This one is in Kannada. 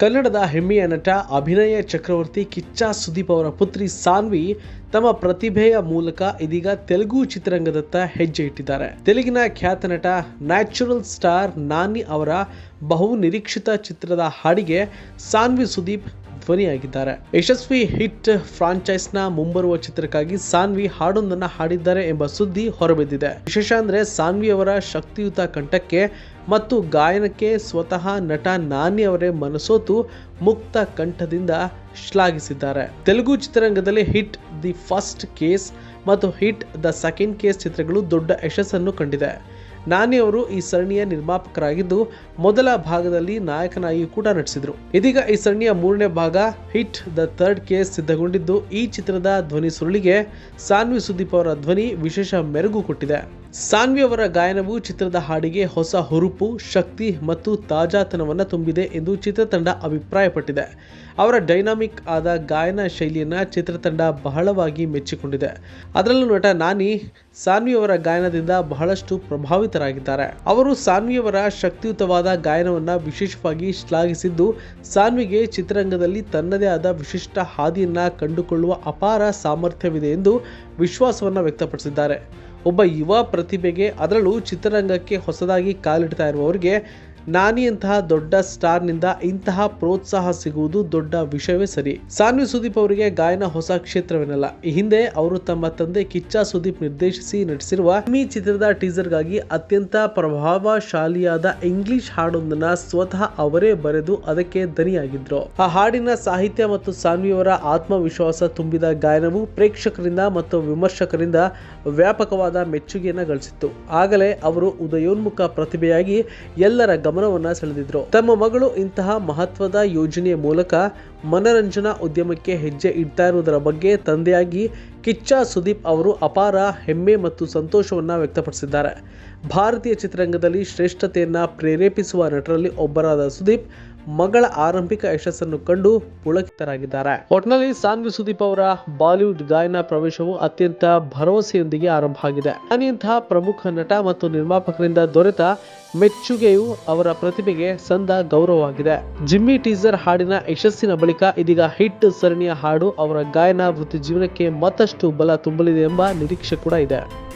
ಕನ್ನಡದ ಹೆಮ್ಮೆಯ ನಟ ಅಭಿನಯ ಚಕ್ರವರ್ತಿ ಕಿಚ್ಚ ಸುದೀಪ್ ಅವರ ಪುತ್ರಿ ಸಾನ್ವಿ ತಮ್ಮ ಪ್ರತಿಭೆಯ ಮೂಲಕ ಇದೀಗ ತೆಲುಗು ಚಿತ್ರರಂಗದತ್ತ ಹೆಜ್ಜೆ ಇಟ್ಟಿದ್ದಾರೆ. ತೆಲುಗಿನ ಖ್ಯಾತ ನಟ ನ್ಯಾಚುರಲ್ ಸ್ಟಾರ್ ನಾನಿ ಅವರ ಬಹು ನಿರೀಕ್ಷಿತ ಚಿತ್ರದ ಹಾಡಿಗೆ ಸಾನ್ವಿ ಸುದೀಪ್ ಧ್ವನಿಯಾಗಿದ್ದಾರೆ. ಯಶಸ್ವಿ ಹಿಟ್ ಫ್ರಾಂಚೈಸ್ನ ಮುಂಬರುವ ಚಿತ್ರಕ್ಕಾಗಿ ಸಾನ್ವಿ ಹಾಡೊಂದನ್ನ ಹಾಡಿದ್ದಾರೆ ಎಂಬ ಸುದ್ದಿ ಹೊರಬಿದ್ದಿದೆ. ವಿಶೇಷ ಅಂದ್ರೆ ಸಾನ್ವಿ ಅವರ ಶಕ್ತಿಯುತ ಕಂಠಕ್ಕೆ ಮತ್ತು ಗಾಯನಕ್ಕೆ ಸ್ವತಃ ನಟ ನಾನಿ ಅವರೇ ಮನಸೋತು ಮುಕ್ತ ಕಂಠದಿಂದ ಶ್ಲಾಘಿಸಿದ್ದಾರೆ. ತೆಲುಗು ಚಿತ್ರರಂಗದಲ್ಲಿ ಹಿಟ್ ದಿ ಫಸ್ಟ್ ಕೇಸ್ ಮತ್ತು ಹಿಟ್ ದ ಸೆಕೆಂಡ್ ಕೇಸ್ ಚಿತ್ರಗಳು ದೊಡ್ಡ ಯಶಸ್ಸನ್ನು ಕಂಡಿದೆ. ನಾನಿ ಅವರು ಈ ಸರಣಿಯ ನಿರ್ಮಾಪಕರಾಗಿದ್ದು ಮೊದಲ ಭಾಗದಲ್ಲಿ ನಾಯಕನಾಗಿ ಕೂಡ ನಟಿಸಿದ್ರು. ಇದೀಗ ಈ ಸರಣಿಯ ಮೂರನೇ ಭಾಗ ಹಿಟ್ ದ ಥರ್ಡ್ ಕೇಸ್ ಸಿದ್ಧಗೊಂಡಿದ್ದು ಈ ಚಿತ್ರದ ಧ್ವನಿ ಸುರುಳಿಗೆ ಸಾನ್ವಿ ಸುದೀಪ್ ಅವರ ಧ್ವನಿ ವಿಶೇಷ ಮೆರುಗು ಕೊಟ್ಟಿದೆ. ಸಾನ್ವಿ ಅವರ ಗಾಯನವು ಚಿತ್ರದ ಹಾಡಿಗೆ ಹೊಸ ಹುರುಪು, ಶಕ್ತಿ ಮತ್ತು ತಾಜಾತನವನ್ನು ತುಂಬಿದೆ ಎಂದು ಚಿತ್ರತಂಡ ಅಭಿಪ್ರಾಯಪಟ್ಟಿದೆ. ಅವರ ಡೈನಾಮಿಕ್ ಆದ ಗಾಯನ ಶೈಲಿಯನ್ನು ಚಿತ್ರತಂಡ ಬಹಳವಾಗಿ ಮೆಚ್ಚಿಕೊಂಡಿದೆ. ಅದರಲ್ಲೂ ನಟ ನಾನಿ ಸಾನ್ವಿ ಅವರ ಗಾಯನದಿಂದ ಬಹಳಷ್ಟು ಪ್ರಭಾವಿತರಾಗಿದ್ದಾರೆ. ಅವರು ಸಾನ್ವಿಯವರ ಶಕ್ತಿಯುತವಾದ ಗಾಯನವನ್ನು ವಿಶೇಷವಾಗಿ ಶ್ಲಾಘಿಸಿದ್ದು, ಸಾನ್ವಿಗೆ ಚಿತ್ರರಂಗದಲ್ಲಿ ತನ್ನದೇ ಆದ ವಿಶಿಷ್ಟ ಹಾದಿಯನ್ನು ಕಂಡುಕೊಳ್ಳುವ ಅಪಾರ ಸಾಮರ್ಥ್ಯವಿದೆ ಎಂದು ವಿಶ್ವಾಸವನ್ನು ವ್ಯಕ್ತಪಡಿಸಿದ್ದಾರೆ. ಒಬ್ಬ ಯುವ ಪ್ರತಿಭೆಗೆ ಅದರಲ್ಲೂ ಚಿತ್ರರಂಗಕ್ಕೆ ಹೊಸದಾಗಿ ಕಾಲಿಡ್ತಾ ಇರುವವರಿಗೆ ನಾನಿಯಂತಹ ದೊಡ್ಡ ಸ್ಟಾರ್ನಿಂದ ಇಂತಹ ಪ್ರೋತ್ಸಾಹ ಸಿಗುವುದು ದೊಡ್ಡ ವಿಷಯವೇ ಸರಿ. ಸಾನ್ವಿ ಸುದೀಪ್ ಅವರಿಗೆ ಗಾಯನ ಹೊಸ ಕ್ಷೇತ್ರವೇನಲ್ಲ. ಈ ಹಿಂದೆ ಅವರು ತಮ್ಮ ತಂದೆ ಕಿಚ್ಚ ಸುದೀಪ್ ನಿರ್ದೇಶಿಸಿ ನಟಿಸಿರುವ ಮೀ ಚಿತ್ರದ ಟೀಸರ್ಗಾಗಿ ಅತ್ಯಂತ ಪ್ರಭಾವಶಾಲಿಯಾದ ಇಂಗ್ಲಿಷ್ ಹಾಡೊಂದನ್ನ ಸ್ವತಃ ಅವರೇ ಬರೆದು ಅದಕ್ಕೆ ದನಿಯಾಗಿದ್ರು ಆ ಹಾಡಿನ ಸಾಹಿತ್ಯ ಮತ್ತು ಸಾನ್ವಿಯವರ ಆತ್ಮವಿಶ್ವಾಸ ತುಂಬಿದ ಗಾಯನವು ಪ್ರೇಕ್ಷಕರಿಂದ ಮತ್ತು ವಿಮರ್ಶಕರಿಂದ ವ್ಯಾಪಕವಾದ ಮೆಚ್ಚುಗೆಯನ್ನ ಗಳಿಸಿತ್ತು. ಆಗಲೇ ಅವರು ಉದಯೋನ್ಮುಖ ಪ್ರತಿಭೆಯಾಗಿ ಎಲ್ಲರ ಗಮನವನ್ನ ಸೆಳೆದಿದ್ರು. ತಮ್ಮ ಮಗಳು ಇಂತಹ ಮಹತ್ವದ ಯೋಜನೆಯ ಮೂಲಕ ಮನರಂಜನಾ ಉದ್ಯಮಕ್ಕೆ ಹೆಜ್ಜೆ ಇಡ್ತಾ ಇರುವುದರ ಬಗ್ಗೆ ತಂದೆಯಾಗಿ ಕಿಚ್ಚ ಸುದೀಪ್ ಅವರು ಅಪಾರ ಹೆಮ್ಮೆ ಮತ್ತು ಸಂತೋಷವನ್ನ ವ್ಯಕ್ತಪಡಿಸಿದ್ದಾರೆ. ಭಾರತೀಯ ಚಿತ್ರರಂಗದಲ್ಲಿ ಶ್ರೇಷ್ಠತೆಯನ್ನ ಪ್ರೇರೇಪಿಸುವ ನಟರಲ್ಲಿ ಒಬ್ಬರಾದ ಸುದೀಪ್ ಮಗಳ ಆರಂಭಿಕ ಯಶಸ್ಸನ್ನು ಕಂಡು ಪುಳಕಿತರಾಗಿದ್ದಾರೆ. ಒಟ್ನಲ್ಲಿ ಸಾನ್ವಿ ಸುದೀಪ್ ಅವರ ಬಾಲಿವುಡ್ ಗಾಯನ ಪ್ರವೇಶವು ಅತ್ಯಂತ ಭರವಸೆಯೊಂದಿಗೆ ಆರಂಭ ಆಗಿದೆ. ಅನಿಯಂತಹ ಪ್ರಮುಖ ನಟ ಮತ್ತು ನಿರ್ಮಾಪಕರಿಂದ ದೊರೆತ ಮೆಚ್ಚುಗೆಯು ಅವರ ಪ್ರತಿಭೆಗೆ ಸಂದ ಗೌರವವಾಗಿದೆ. ಜಿಮ್ಮಿ ಟೀಸರ್ ಹಾಡಿನ ಯಶಸ್ಸಿನ ಬಳಿಕ ಇದೀಗ ಹಿಟ್ ಸರಣಿಯ ಹಾಡು ಅವರ ಗಾಯನ ವೃತ್ತಿ ಜೀವನಕ್ಕೆ ಮತ್ತಷ್ಟು ಬಲ ತುಂಬಲಿದೆ ಎಂಬ ನಿರೀಕ್ಷೆ ಕೂಡ ಇದೆ.